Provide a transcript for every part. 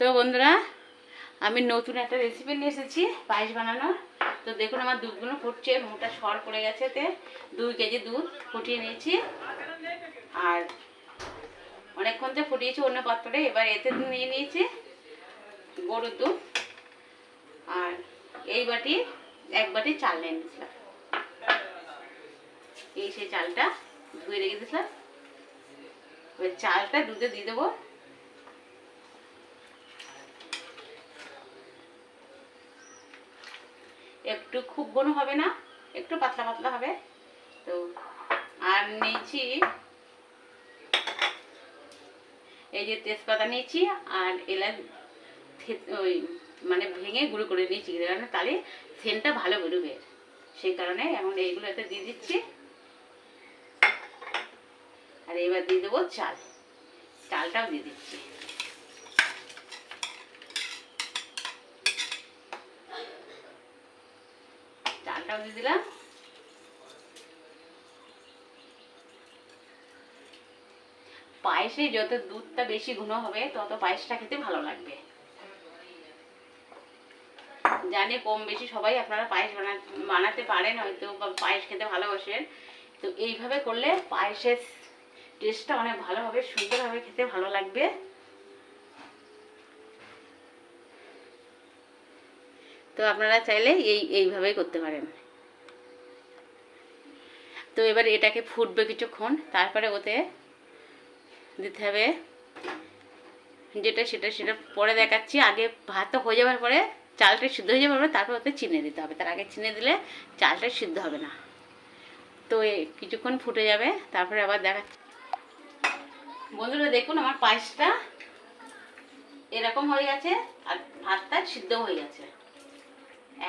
তো বন্ধুরা, আমি নতুন একটা রেসিপি নিয়ে এসেছি, পায়েস বানানোর। তো দেখুন আমার দুধগুলো ফুটছে মোটা সর পড়ে গেছে এতে। দুই কেজি দুধ ফুটিয়ে নিয়েছি। আর অনেকক্ষণ তো ফুটিয়েছি অন্য পাত্রে, এবার এতে নিয়ে নিয়েছি গরুর দুধ। আর এই বাটি, এক বাটি চাল নিয়ে নিয়েছিলাম এই সেই চালটা ধুয়ে রেখে দিয়েছিলাম। চালটা দুধে দিয়ে দেবো। একটু খুব ঘন হবে না, একটু পাতলা পাতলা হবে। তো, আর নিয়েছি, এই যে তেজপাতা নিয়েছি আর এলাচ ওই মানে ভেঙে গুঁড়ো করে নিয়েছি কারণ তাহলে সেন্টটা ভালো বেরোবে। সেই কারণে এখন এইগুলো এতে দিয়ে দিচ্ছি। আর এবার দিয়ে দেবো চাল। চালটাও দিয়ে দিচ্ছি। চালটাও দিয়ে দিলাম। পায়েসে যত দুধটা বেশি ঘন হবে, তত পায়েসটা খেতে ভালো লাগবে। জানি কম বেশি সবাই আপনারা পায়েস বানা, বানাতে পারেন হয়তো বা পায়েস খেতে ভালোবাসেন। তো এইভাবে করলে পায়েসের টেস্টটা অনেক ভালো হবে, সুন্দরভাবে খেতে ভালো লাগবে। তো আপনারা চাইলে এই, এইভাবেই করতে পারেন। তো এবার এটাকে ফুটবে কিছুক্ষণ, তারপরে ওতে দিতে হবে যেটা সেটা সেটা পরে দেখাচ্ছি। আগে ভাতটা হয়ে যাওয়ার পরে চালটা সিদ্ধ হয়ে পরে তারপর ওতে চিনে দিতে হবে। তার আগে চিনে দিলে চালটা সিদ্ধ হবে না। তো কিছুক্ষণ ফুটে যাবে, তারপরে আবার দেখাচ্ছি। বন্ধুরা, দেখুন আমার পায়েসটা এরকম হয়ে গেছে আর ভাতটা সিদ্ধ হয়ে গেছে।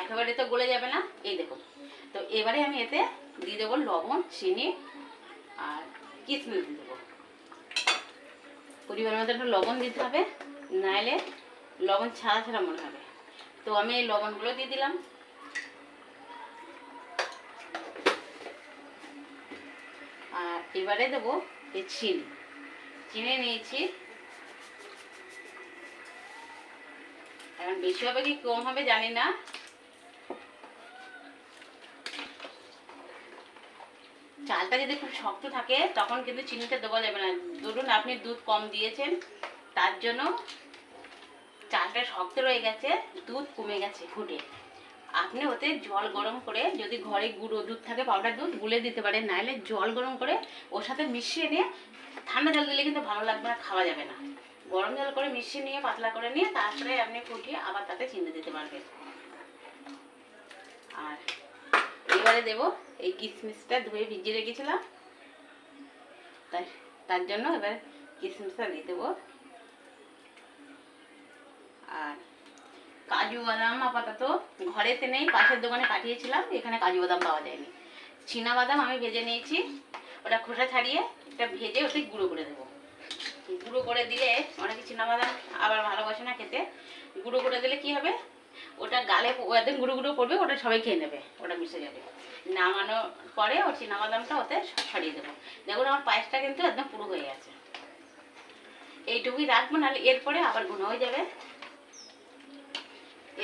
একেবারে তো গলে যাবে না। এই দেখুন। তো এবারে আমি এতে দিয়ে দেবো লবণ, চিনি আর কিশমিশ দিয়ে দেবো। পরিমাণ মতো একটু লবণ দিতে হবে নাহলে লবণ ছাড়া ছাড়া মনে হবে। তো আমি এই লবণগুলো দিয়ে দিলাম। আর এবারে দেবো এই চিনি। চিনি নিয়েছি। এখন বেশি হবে কি কম হবে জানি না। চালটা যদি খুব শক্ত থাকে, তখন কিন্তু চিনিটা দেওয়া যাবে না। ধরুন আপনি দুধ কম দিয়েছেন, তার জন্য চালটা শক্ত রয়ে গেছে, দুধ কমে গেছে ফুটে। আপনি ওতে জল গরম করে যদি ঘরে গুঁড়ো দুধ থাকে পাউডার দুধ, গুলে দিতে পারেন। নাহলে জল গরম করে ওর সাথে মিশিয়ে নিয়ে, ঠান্ডা জল দিলে কিন্তু ভালো লাগবে না, খাওয়া যাবে না। গরম জল করে মিশিয়ে নিয়ে, পাতলা করে নিয়ে, তারপরে আপনি ফুটিয়ে আবার তাতে চিনি দিতে পারবেন। আর এবারে দেবো এই কিশমিশটা ধুয়ে ভিজিয়ে রেখেছিলাম। তাই, তার জন্য এবার কিশমিশটা দিয়ে দেবো। আর কাজু বাদাম আপাতত ঘরেতে নেই, পাশের দোকানে পাঠিয়েছিলাম, এখানে কাজু বাদাম পাওয়া যায়নি। চীনা বাদাম আমি ভেজে নিয়েছি, ওটা খোসা ছাড়িয়ে এটা ভেজে ওতে গুঁড়ো করে দেবো। গুঁড়ো করে দিলে অনেকে চীনা বাদাম আবার ভালোবাসে না খেতে, গুঁড়ো করে দিলে কি হবে? ওটা গালে একদম গুঁড়ো গুঁড়ো করবে ওটা সবাই খেয়ে নেবে, ওটা মিশে যাবে। নামানোর পরে ও চীনা বাদামটা ওতে ছড়িয়ে দেবো। দেখুন আমার পায়েসটা কিন্তু একদম পুরো হয়ে গেছে। এইটুকুই রাখব, নাহলে এরপরে আবার ঘন হয়ে যাবে।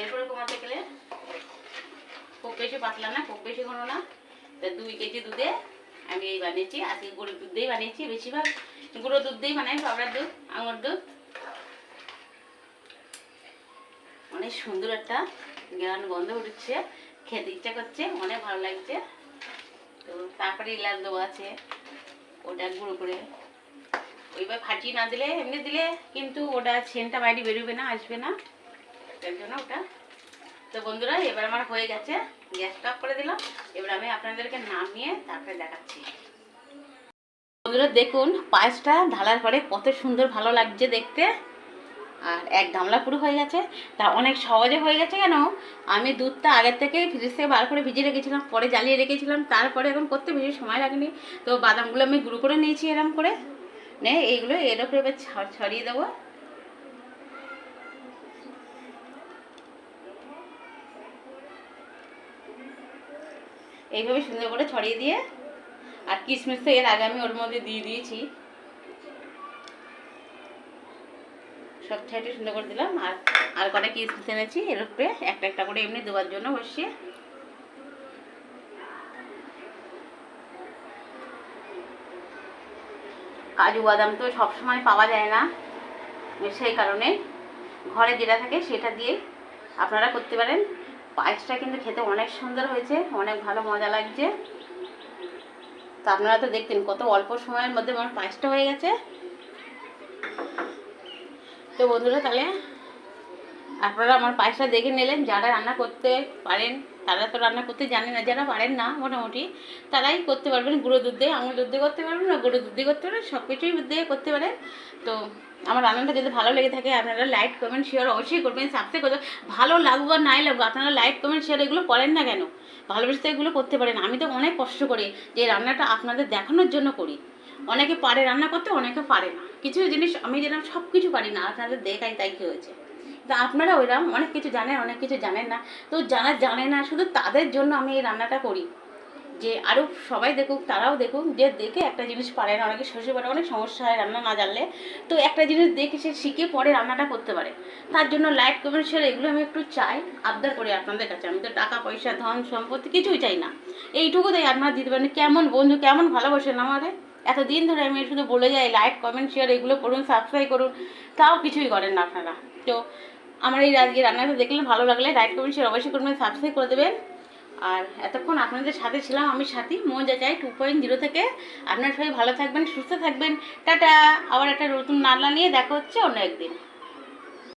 এরপরে কমাতে গেলে খুব বেশি পাতলা না, খুব বেশি ঘন না। তা দুই কেজি দুধে আমি এই বানিয়েছি, আজকে গরুর দুধ দিয়েই বানিয়েছি, বেশিরভাগ গুঁড়ো দুধ দিয়েই বানাই পাউডার দুধ, আঙুর দুধ। অনেক সুন্দর একটা গ্রান গন্ধ উঠছে। খেতে ইচ্ছা করছে অনেক ভালো লাগছে। তো তারপরে ইলাচ দেওয়া আছে, ওটা গুঁড়ো করে। ওইবার ফাটিয়ে না দিলে, এমনি দিলে কিন্তু ওটা সেন্টটা বাইরে বেরোবে না, আসবে না। তার জন্য ওটা। তো বন্ধুরা, এবার আমার হয়ে গেছে গ্যাসটা অফ করে দিলাম। এবার আমি আপনাদেরকে নামিয়ে তারপরে দেখাচ্ছি। বন্ধুরা, দেখুন, পায়েসটা ঢালার পরে কত সুন্দর ভালো লাগছে দেখতে। আর এক গামলা পুরো হয়ে গেছে। তা অনেক সহজে হয়ে গেছে কেন? আমি দুধটা আগের থেকে ফ্রিজ থেকে বার করে ভিজিয়ে রেখেছিলাম, পরে জ্বালিয়ে রেখেছিলাম, তারপরে এখন করতে বেশি সময় লাগেনি। তো বাদামগুলো আমি গুঁড়ো করে নিয়েছি এরম করে। নে, এইগুলো এর উপরে এবার ছড়িয়ে দেবো। এইভাবে সুন্দর করে ছড়িয়ে দিয়ে, আর কিশমিশ তো এর আগে আমি ওর মধ্যে দিয়ে দিয়েছি। সব ছাইটে সুন্দর করে দিলাম। আর আর কটা কিসমিস এনেছি, এর উপরে একটা একটা করে এমনি দেওয়ার জন্য বসিয়ে। কাজু বাদাম তো সবসময় পাওয়া যায় না, সেই কারণে। ঘরে যেটা থাকে সেটা দিয়ে আপনারা করতে পারেন। পায়েসটা কিন্তু খেতে অনেক সুন্দর হয়েছে, অনেক ভালো মজা লাগছে। তো আপনারা তো দেখতেন কত অল্প সময়ের মধ্যে আমার পায়েসটা হয়ে গেছে। তো বন্ধুরা, তাহলে আপনারা আমার পায়েসটা দেখে নিলেন, যারা রান্না করতে পারেন, তারা তো রান্না করতে জানেন না, যারা পারেন না, মোটামুটি তারাই করতে পারবেন গুঁড়ো দুধ দিয়ে, আমুল দুধ দিয়ে করতে পারবেন না গুঁড়ো দুধ দিয়ে করতে পারেন সব কিছুই দুধ দিয়ে করতে পারেন। তো আমার রান্নাটা যদি ভালো লেগে থাকে, আপনারা লাইক, কমেন্ট শেয়ার অবশ্যই করবেন সাবস্ক্রাইব করবেন ভালো লাগুক আর নাই লাগুক, আপনারা লাইক, কমেন্ট শেয়ার এগুলো করেন না কেন? ভালোবেসে তো এগুলো করতে পারেন। আমি তো অনেক কষ্ট করি যে রান্নাটা আপনাদের দেখানোর জন্য করি। অনেকে পারে রান্না করতে, অনেকে পারে না। কিছু জিনিস আমি যেরকম সব কিছু পারি না, আপনাদের দেখাই তাই কি হয়েছে। তো আপনারা ওইরকম অনেক কিছু জানেন, অনেক কিছু জানেন না। তো যারা জানে না, শুধু তাদের জন্য আমি এই রান্নাটা করি। যে আরও সবাই দেখুক, তারাও দেখুক, যে দেখে একটা জিনিস পারে না, অনেকে শ্বশুর পারে অনেক সমস্যা হয় রান্না না জানলে। তো একটা জিনিস দেখে সে শিখে পরে রান্নাটা করতে পারে। তার জন্য লাইট কমেন্ট শেয়ার এগুলো আমি একটু চাই, আবদার করি আপনাদের কাছে। আমি তো টাকা, পয়সা, ধন, সম্পত্তি কিছুই চাই না। এইটুকু তাই আপনারা দিতে পারেন। কেমন বন্ধু, কেমন ভালোবাসেন আমাদের? এতদিন ধরে আমি শুধু বলে যাই লাইক কমেন্ট শেয়ার এগুলো করুন সাবস্ক্রাইব করুন, তাও কিছুই করেন না আপনারা। তো আমার এই আজকে রান্নাটা দেখলেন ভালো লাগলে লাইক কমেন্ট শেয়ার অবশ্যই করবেন সাবস্ক্রাইব করে দেবেন। আর এতক্ষণ আপনাদের সাথে ছিলাম আমি সাথী, মজা চাই টু পয়েন্ট জিরো থেকে। আপনার সবাই ভালো থাকবেন, সুস্থ থাকবেন। টাটা! আবার একটা নতুন নালা নিয়ে দেখা হচ্ছে অন্য একদিন।